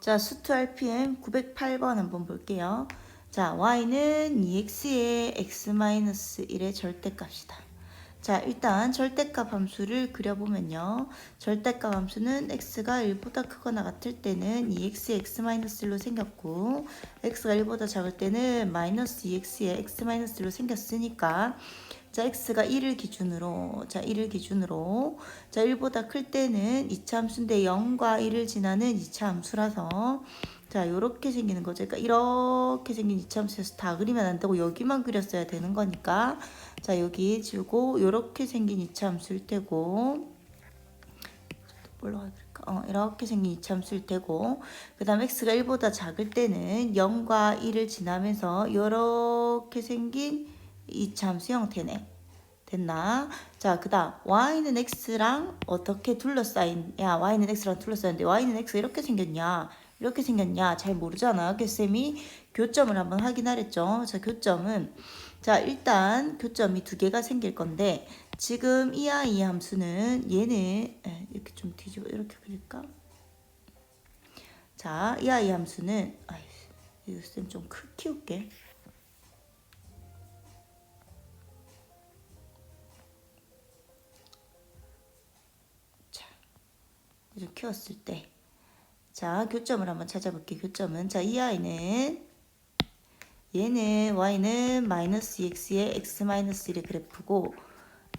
자, 수트 RPM 908번 한번 볼게요. 자, y는 2x의 x-1의 절대값이다. 자, 일단 절대값 함수를 그려보면요. 절대값 함수는 x가 1보다 크거나 같을 때는 2x의 x-1로 생겼고 x가 1보다 작을 때는 마이너스 2x의 x-1로 생겼으니까 자, x가 1을 기준으로 자, 1을 기준으로 자, 1보다 클 때는 2차 함수인데 0과 1을 지나는 2차 함수라서 자, 요렇게 생기는 거죠. 그러니까 이렇게 생긴 2차 함수에서 다 그리면 안 되고 여기만 그렸어야 되는 거니까 자, 여기 지우고 요렇게 생긴 2차 함수일 테고 할까? 어, 이렇게 생긴 이참수일 테고 그 다음 x가 1보다 작을 때는 0과 1을 지나면서 이렇게 생긴 이참 수 형태네. 됐나? 자, 그 다음 y는 x랑 어떻게 둘러싸인 야 y는 x랑 둘러싸인데 y는 x가 이렇게 생겼냐 이렇게 생겼냐 잘 모르잖아. 그래서 쌤이 교점을 한번 확인하랬죠. 자, 교점은 자 일단 교점이 두 개가 생길 건데 지금 이 아이 함수는 얘는 에, 이렇게 좀 뒤집어 이렇게 그릴까? 자, 이 아이 함수는 아이, 쌤좀 크 키울게. 키웠을 때, 자 교점을 한번 찾아볼게. 교점은 자 이 아이는 얘는 y는 마이너스 2x의 x 마이너스 1의 그래프고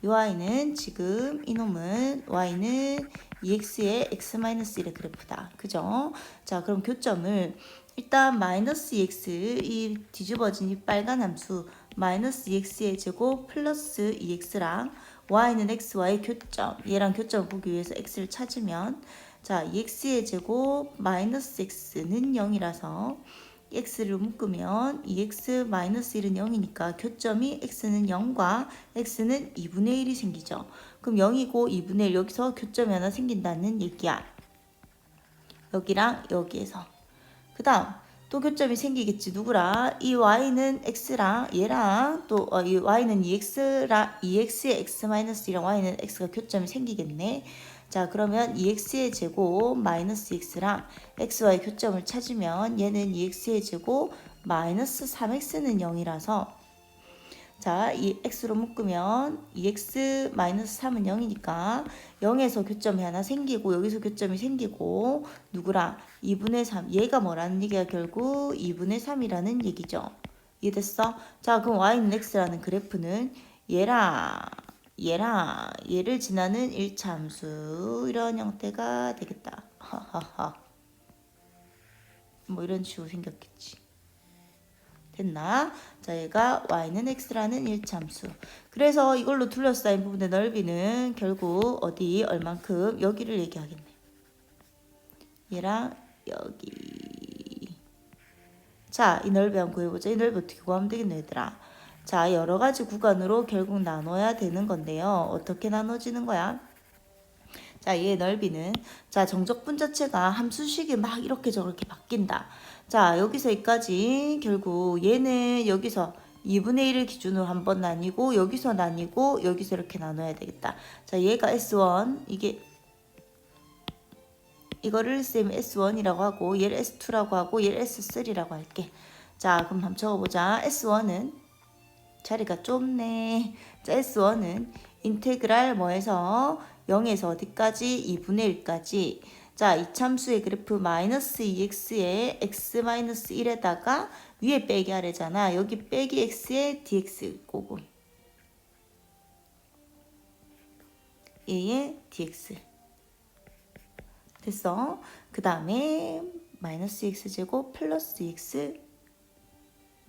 이 y는 지금 이놈은 y는 2x의 x 마이너스 1의 그래프다. 그죠? 자, 그럼 교점을 일단 마이너스 2x 이 뒤집어진 이 빨간 함수 마이너스 2x의 제곱 플러스 2x랑 y는 x와의 교점 얘랑 교점을 보기 위해서 x를 찾으면 자 2x의 제곱 마이너스 x는 0이라서 x를 묶으면 2x 마이너스 1은 0이니까 교점이 x는 0과 x는 2분의 1이 생기죠. 그럼 0이고 2분의 1 여기서 교점이 하나 생긴다는 얘기야. 여기랑 여기에서. 그 다음 또 교점이 생기겠지. 누구라? 이 y는 x랑 얘랑 또 어, 이 y는 2x랑 2x의 x 마이너스 1이랑 y는 x가 교점이 생기겠네. 자 그러면 2x의 제곱 마이너스 x랑 x와의 교점을 찾으면 얘는 2x의 제곱 마이너스 3x는 0이라서 자, 이 x로 묶으면 2x 마이너스 3은 0이니까 0에서 교점이 하나 생기고 여기서 교점이 생기고 누구랑 2분의 3 얘가 뭐라는 얘기가 결국 2분의 3이라는 얘기죠. 이해됐어? 자, 그럼 y는 x라는 그래프는 얘랑 얘랑 얘를 지나는 1차 함수 이런 형태가 되겠다. 하하하. 뭐 이런 식으로 생겼겠지. 됐나? 자, 얘가 y는 x라는 1차 함수. 그래서 이걸로 둘러싸인 부분의 넓이는 결국 어디 얼만큼 여기를 얘기하겠네. 얘랑 여기. 자, 이 넓이 한번 구해보자. 이 넓이 어떻게 구하면 되겠네, 얘들아. 자, 여러 가지 구간으로 결국 나눠야 되는 건데요. 어떻게 나눠지는 거야? 자, 얘의 넓이는 자, 정적분 자체가 함수식이 막 이렇게 저렇게 바뀐다. 자, 여기서 여기까지 결국 얘는 여기서 2분의 1을 기준으로 한 번 나뉘고 여기서 나뉘고 여기서 이렇게 나눠야 되겠다. 자, 얘가 S1 이게 이거를 쌤 S1이라고 하고 얘를 S2라고 하고 얘를 S3라고 할게. 자, 그럼 한번 적어보자. S1은 자리가 좁네. 자, S1은 인테그랄 뭐해서 0에서 어디까지? 2분의 1까지. 자, 이 참수의 그래프 마이너스 2x의 x 마이너스 1에다가 위에 빼기 아래잖아. 여기 빼기 x의 dx 꼬고. 얘의 dx. 됐어. 그 다음에 마이너스 x 제곱 플러스 x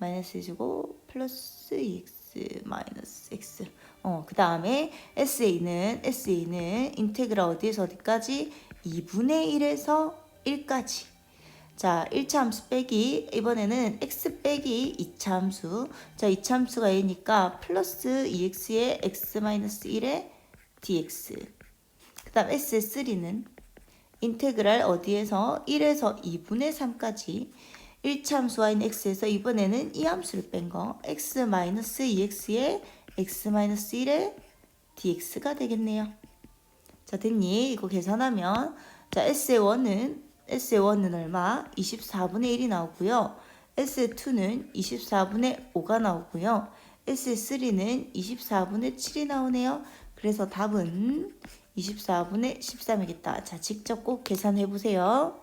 마이너스 제곱 플러스 2x 마이너스 x 어, 그 다음에 SA는 SA는 인테그랄 어디에서 어디까지? 2분의 1에서 1까지. 자 1차 함수 빼기. 이번에는 x 빼기 2차 함수. 자 2차 함수가 a니까 플러스 2x의 x 마이너스 1의 dx 그 다음 S3는 인테그랄 어디에서? 1에서 2분의 3까지 1차 함수와 있는 x에서 이번에는 이 함수를 뺀 거 x 마이너스 2x의 x 마이너스 1의 dx가 되겠네요. 자 됐니? 이거 계산하면 자 s의 1은 S1은 얼마? 24분의 1이 나오고요. S2는 24분의 5가 나오고요. S3는 24분의 7이 나오네요. 그래서 답은 24분의 13이겠다. 자, 직접 꼭 계산해 보세요.